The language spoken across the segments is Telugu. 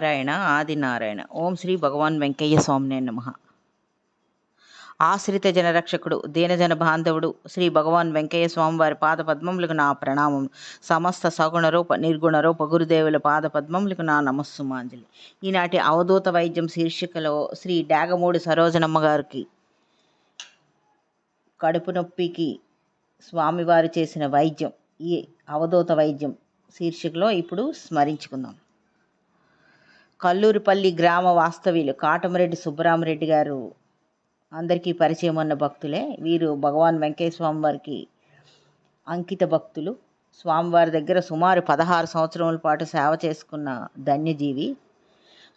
నారాయణ ఆది నారాయణ. ఓం శ్రీ భగవాన్ వెంకయ్య స్వామినే నమ. ఆశ్రిత జనరక్షకుడు దీనజన బాంధవుడు శ్రీ భగవాన్ వెంకయ్య స్వామి వారి పాద పద్మములకు నా ప్రణామం. సమస్త సగుణ రూప నిర్గుణ రూప గురుదేవుల పాద పద్మములకు నా నమస్సుమాంజలి. ఈనాటి అవధూత వైద్యం శీర్షికలో శ్రీ డాగమూడి సరోజనమ్మ గారికి కడుపు నొప్పికి స్వామివారు చేసిన వైద్యం ఈ అవధూత వైద్యం శీర్షికలో ఇప్పుడు స్మరించుకుందాం. కల్లూరుపల్లి గ్రామ వాస్తవ్యులు కాటమరెడ్డి సుబ్బరామరెడ్డి గారు అందరికీ పరిచయం ఉన్న భక్తులే. వీరు భగవాన్ వెంకయ్య స్వామి వారికి అంకిత భక్తులు. స్వామివారి దగ్గర సుమారు పదహారు సంవత్సరముల పాటు సేవ చేసుకున్న ధన్యజీవి.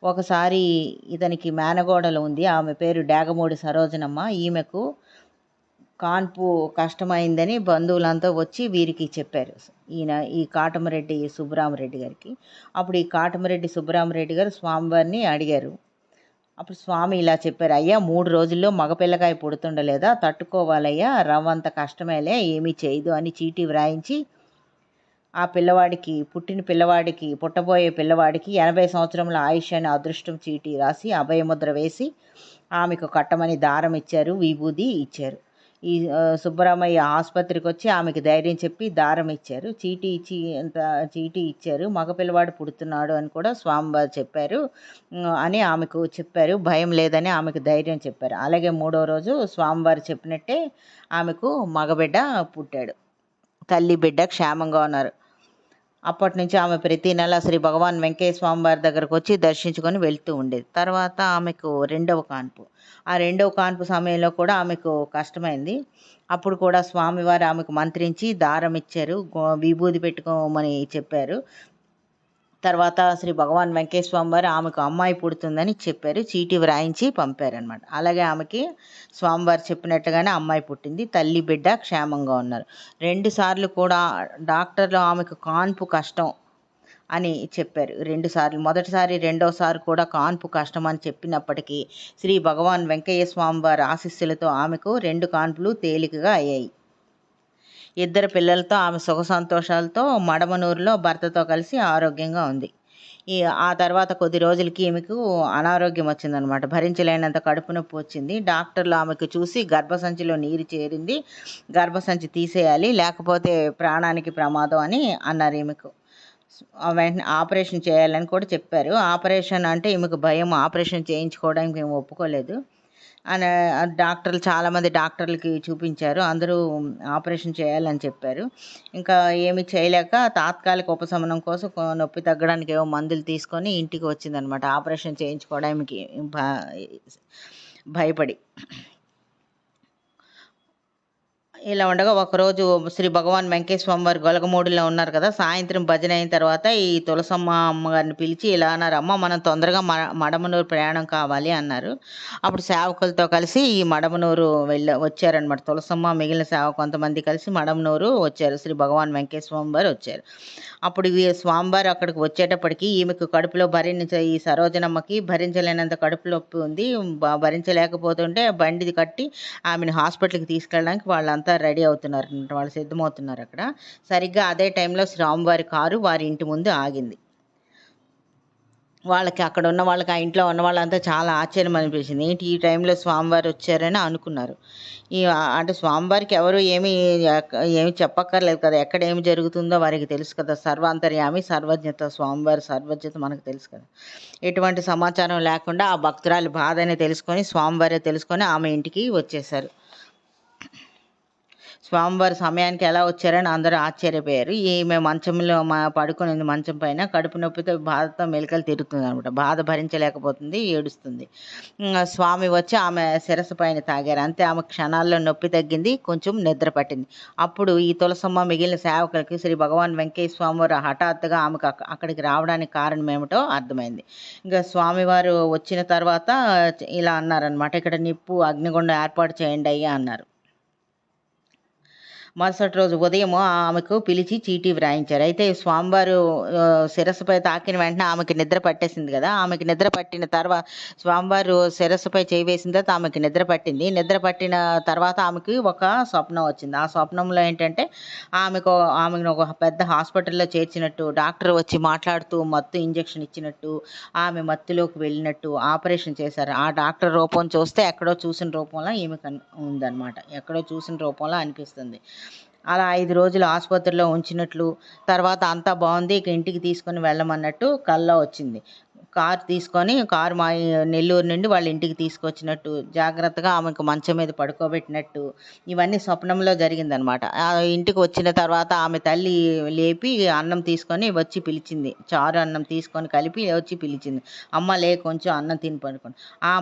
ఒకసారి ఇతనికి మేనగోడలు ఉంది. ఆమె పేరు డాగమూడి సరోజనమ్మ. ఈమెకు కాన్పు కష్టమైందని బంధువులంతా వచ్చి వీరికి చెప్పారు. ఈయన ఈ కాటమరెడ్డి సుబ్బరామరెడ్డి గారికి. అప్పుడు ఈ కాటమరెడ్డి సుబ్బరామరెడ్డి గారు స్వామివారిని అడిగారు. అప్పుడు స్వామి ఇలా చెప్పారు అయ్యా మూడు రోజుల్లో మగపిల్లకాయ పుడుతుండలేదా? తట్టుకోవాలయ్యా రవ్వంత కష్టమేలే ఏమీ చేయదు అని చీటీ వ్రాయించి ఆ పిల్లవాడికి పుట్టిన పిల్లవాడికి పుట్టబోయే పిల్లవాడికి ఎనభై సంవత్సరముల ఆయుష్ అని అదృష్టం చీటీ రాసి అభయముద్ర వేసి ఆమెకు కట్టమని దారం ఇచ్చారు విభూది ఇచ్చారు. ఈ సుబ్బరామయ్య ఆసుపత్రికి వచ్చి ఆమెకి ధైర్యం చెప్పి దారం ఇచ్చారు. చీటీ ఇచ్చి చీటీ ఇచ్చారు. మగపిల్లవాడు పుడుతున్నాడు అని కూడా స్వామివారు చెప్పారు. అని ఆమెకు చెప్పారు. భయం లేదని ఆమెకు ధైర్యం చెప్పారు. అలాగే మూడో రోజు స్వామివారు చెప్పినట్టే ఆమెకు మగబిడ్డ పుట్టాడు. తల్లి బిడ్డ క్షేమంగా ఉన్నారు. అప్పటి నుంచి ఆమె ప్రతి నెల శ్రీ భగవాన్ వెంకయ్య స్వామి వారి దగ్గరకు వచ్చి దర్శించుకొని వెళ్తూ ఉండేది. తర్వాత ఆమెకు రెండవ కాన్పు. ఆ రెండవ కాన్పు సమయంలో కూడా ఆమెకు కష్టమైంది. అప్పుడు కూడా స్వామివారు ఆమెకు మంత్రించి దారం ఇచ్చారు విభూది పెట్టుకోమని చెప్పారు. తర్వాత శ్రీ భగవాన్ వెంకటేశ్వర స్వామి వారు ఆమెకు అమ్మాయి పుడుతుందని చెప్పారు. చీటీ వ్రాయించి పంపారనమాట అలాగే ఆమెకి స్వామివారు చెప్పినట్టుగానే అమ్మాయి పుట్టింది. తల్లి బిడ్డ క్షేమంగా ఉన్నారు. రెండు సార్లు కూడా డాక్టర్లు ఆమెకు కాన్పు కష్టం అని చెప్పారు. రెండు సార్లు. మొదటిసారి రెండోసారి కూడా కాన్పు కష్టం అని చెప్పినప్పటికీ శ్రీ భగవాన్ వెంకయ్య స్వామి వారి ఆశీస్సులతో ఆమెకు రెండు కాన్పులు తేలికగా అయ్యాయి. ఇద్దరు పిల్లలతో ఆమె సుఖ సంతోషాలతో మడమనూరులో భర్తతో కలిసి ఆరోగ్యంగా ఉంది. ఈ ఆ తర్వాత కొద్ది రోజులకి ఈమెకు అనారోగ్యం వచ్చిందనమాట భరించలేనంత కడుపు నొప్పి వచ్చింది. డాక్టర్లు ఆమెకు చూసి గర్భసంచిలో నీరు చేరింది. గర్భసంచి తీసేయాలి లేకపోతే ప్రాణానికి ప్రమాదం అని అన్నారు ఈమెకు. వెంటనే ఆపరేషన్ చేయాలని కూడా చెప్పారు. ఆపరేషన్ అంటే ఈమెకు భయం. ఆపరేషన్ చేయించుకోవడానికి మేము ఒప్పుకోలేదు. అని డాక్టర్లు చాలామంది డాక్టర్లకి చూపించారు. అందరూ ఆపరేషన్ చేయాలని చెప్పారు. ఇంకా ఏమి చేయలేక తాత్కాలిక ఉపశమనం కోసం నొప్పి తగ్గడానికి ఏవో మందులు తీసుకొని ఇంటికి వచ్చిందనమాట. ఆపరేషన్ చేయించుకోవడానికి భయపడి. ఇలా ఉండగా ఒకరోజు శ్రీ భగవాన్ వెంకయ్య స్వామి వారి గొలగమూడిలో ఉన్నారు కదా సాయంత్రం భజన అయిన తర్వాత ఈ తులసమ్మ అమ్మగారిని పిలిచి ఇలా అన్నారు అమ్మ మనం తొందరగా మడమనూరు ప్రయాణం కావాలి అన్నారు. అప్పుడు సేవకులతో కలిసి ఈ మడమనూరు వెళ్ళ వచ్చారనమాట తులసమ్మ మిగిలిన సేవ కొంతమంది కలిసి మడమనూరు వచ్చారు. శ్రీ భగవాన్ వెంకయ్య స్వామి వారు వచ్చారు. అప్పుడు ఈ స్వామివారు అక్కడికి వచ్చేటప్పటికి ఈమెకు కడుపులో భరించ ఈ సరోజనమ్మకి భరించలేనంత కడుపు నొప్పి ఉంది. భరించలేకపోతుంటే బండిది కట్టి ఆమెను హాస్పిటల్కి తీసుకెళ్ళడానికి వాళ్ళంతా రెడీ అవుతున్నారు వాళ్ళు సిద్ధమవుతున్నారు అక్కడ. సరిగ్గా అదే టైంలో స్వామివారి కారు వారి ఇంటి ముందు ఆగింది. వాళ్ళకి అక్కడ ఉన్న వాళ్ళకి ఆ ఇంట్లో ఉన్న వాళ్ళంతా చాలా ఆశ్చర్యం అనిపించింది. ఏంటి ఈ టైంలో స్వామివారు వచ్చారని అనుకున్నారు. ఈ అంటే స్వామివారికి ఎవరు ఏమి ఏమి చెప్పక్కర్లేదు కదా. ఎక్కడ ఏమి జరుగుతుందో వారికి తెలుసు కదా. సర్వాంతర్యామి సర్వజ్ఞత స్వామివారి సర్వజ్ఞత మనకు తెలుసు కదా. ఎటువంటి సమాచారం లేకుండా ఆ భక్తురాలు బాధని తెలుసుకొని స్వామివారే తెలుసుకొని ఆమె ఇంటికి వచ్చేసారు స్వామివారి సమయానికి ఎలా వచ్చారని అందరూ ఆశ్చర్యపోయారు. ఈమె మంచంలో మా పడుకునేది మంచం పైన కడుపు నొప్పితో బాధతో మెలికలు తిరుగుతుంది అనమాట. బాధ భరించలేకపోతుంది ఏడుస్తుంది. స్వామి వచ్చి ఆమె శిరస్సు పైన తాగారు. అంతే ఆమె క్షణాల్లో నొప్పి తగ్గింది కొంచెం నిద్ర పట్టింది. అప్పుడు ఈ తులసమ్మ మిగిలిన సేవకులకి శ్రీ భగవాన్ వెంకయ్య స్వామివారు హఠాత్తుగా ఆమెకు అక్కడికి రావడానికి కారణం ఏమిటో అర్థమైంది. ఇంకా స్వామివారు వచ్చిన తర్వాత ఇలా అన్నారనమాట ఇక్కడ నిప్పు అగ్నిగుండం ఏర్పాటు చేయండి అయ్యా అన్నారు. మరుసటి రోజు ఉదయం ఆమెకు పిలిచి చీటీ వ్రాయించారు. అయితే స్వామివారు శిరస్సుపై తాకిన వెంటనే ఆమెకి నిద్ర పట్టేసింది కదా. ఆమెకి నిద్ర పట్టిన తర్వాత స్వామివారు శిరస్సుపై చేయి వేసిన తర్వాత ఆమెకి నిద్ర పట్టింది. నిద్ర పట్టిన తర్వాత ఆమెకి ఒక స్వప్నం వచ్చింది. ఆ స్వప్నంలో ఏంటంటే ఆమెకు ఆమెను ఒక పెద్ద హాస్పిటల్లో చేర్చినట్టు డాక్టర్ వచ్చి మాట్లాడుతూ మత్తు ఇంజెక్షన్ ఇచ్చినట్టు ఆమె మత్తులోకి వెళ్ళినట్టు ఆపరేషన్ చేశారు. ఆ డాక్టర్ రూపం చూస్తే ఎక్కడో చూసిన రూపంలో ఈమె కన్ ఉందన్నమాట. ఎక్కడో చూసిన రూపంలో అనిపిస్తుంది. అలా ఐదు రోజులు ఆసుపత్రిలో ఉంచినట్లు తర్వాత అంతా బాగుంది ఇక ఇంటికి తీసుకొని వెళ్ళమన్నట్టు కల్లో వచ్చింది. కార్ తీసుకొని కారు మా నెల్లూరు నుండి వాళ్ళ ఇంటికి తీసుకొచ్చినట్టు జాగ్రత్తగా ఆమెకు మంచం మీద పడుకోబెట్టినట్టు ఇవన్నీ స్వప్నంలో జరిగిందనమాట. ఇంటికి వచ్చిన తర్వాత ఆమె తల్లి లేపి అన్నం తీసుకొని వచ్చి పిలిచింది. చారు అన్నం తీసుకొని కలిపి వచ్చి పిలిచింది. అమ్మ లే కొంచెం అన్నం తిని పడుకోండి.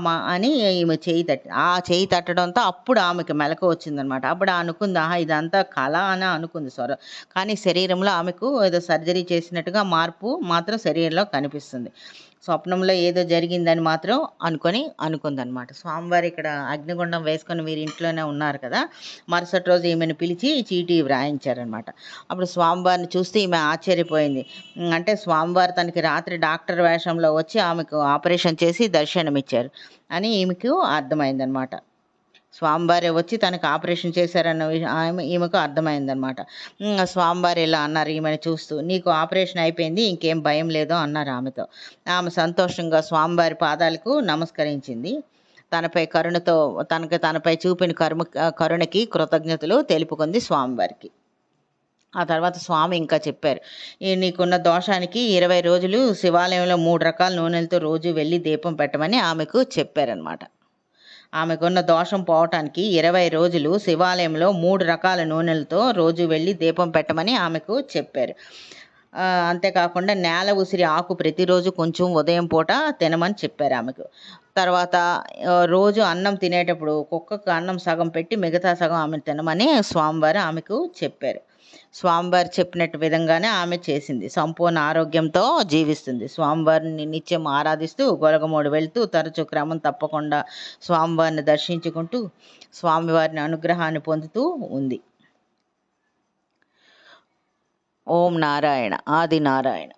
మా అని ఈమె చేయి తట్టి ఆ చేయి తట్టడంతో అప్పుడు ఆమెకు మెలకు వచ్చిందనమాట. అప్పుడు అనుకుంది ఆహా ఇదంతా కళ అని అనుకుంది స్వర. కానీ శరీరంలో ఆమెకు ఏదో సర్జరీ చేసినట్టుగా మార్పు మాత్రం శరీరంలో కనిపిస్తుంది. స్వప్నంలో ఏదో జరిగిందని మాత్రం అనుకొని అనుకుందనమాట స్వామివారు ఇక్కడ అగ్నిగుండం వేసుకొని మీరు ఇంట్లోనే ఉన్నారు కదా మరుసటి రోజు ఈమెను పిలిచి చీటీ వ్రాయించారనమాట అప్పుడు స్వామివారిని చూస్తే ఈమె ఆశ్చర్యపోయింది. అంటే స్వామివారు తనకి రాత్రి డాక్టర్ వేషంలో వచ్చి ఆమెకు ఆపరేషన్ చేసి దర్శనమిచ్చారు అని ఈమెకు అర్థమైందనమాట స్వామివారే వచ్చి తనకు ఆపరేషన్ చేశారన్న ఆమె ఈమెకు అర్థమైందనమాట స్వామివారు ఇలా అన్నారు ఈమెను చూస్తూ నీకు ఆపరేషన్ అయిపోయింది ఇంకేం భయం లేదో అన్నారు ఆమెతో. ఆమె సంతోషంగా స్వామివారి పాదాలకు నమస్కరించింది. తనపై కరుణతో తనకు తనపై చూపిన కరుమ కరుణకి కృతజ్ఞతలు తెలుపుకుంది స్వామివారికి. ఆ తర్వాత స్వామి ఇంకా చెప్పారు ఈ నీకున్న దోషానికి ఇరవై రోజులు శివాలయంలో మూడు రకాల నూనెలతో రోజు వెళ్ళి దీపం పెట్టమని ఆమెకు చెప్పారనమాట ఆమెకున్న దోషం పోవటానికి ఇరవై రోజులు శివాలయంలో మూడు రకాల నూనెలతో రోజు వెళ్ళి దీపం పెట్టమని ఆమెకు చెప్పారు. అంతేకాకుండా నేల ఉసిరి ఆకు ప్రతిరోజు కొంచెం ఉదయం పూట తినమని చెప్పారు ఆమెకు. తర్వాత రోజు అన్నం తినేటప్పుడు కుక్కకు అన్నం సగం పెట్టి మిగతా సగం ఆమె తినమని స్వామివారు ఆమెకు చెప్పారు. స్వామివారు చెప్పినట్టు విధంగానే ఆమె చేసింది. సంపూర్ణ ఆరోగ్యంతో జీవిస్తుంది. స్వామివారిని నిత్యం ఆరాధిస్తూ గొలగమూడు వెళ్తూ తరచు క్రమం తప్పకుండా స్వామివారిని దర్శించుకుంటూ స్వామివారిని అనుగ్రహాన్ని పొందుతూ ఉంది. ఓం నారాయణ. ఆది నారాయణ.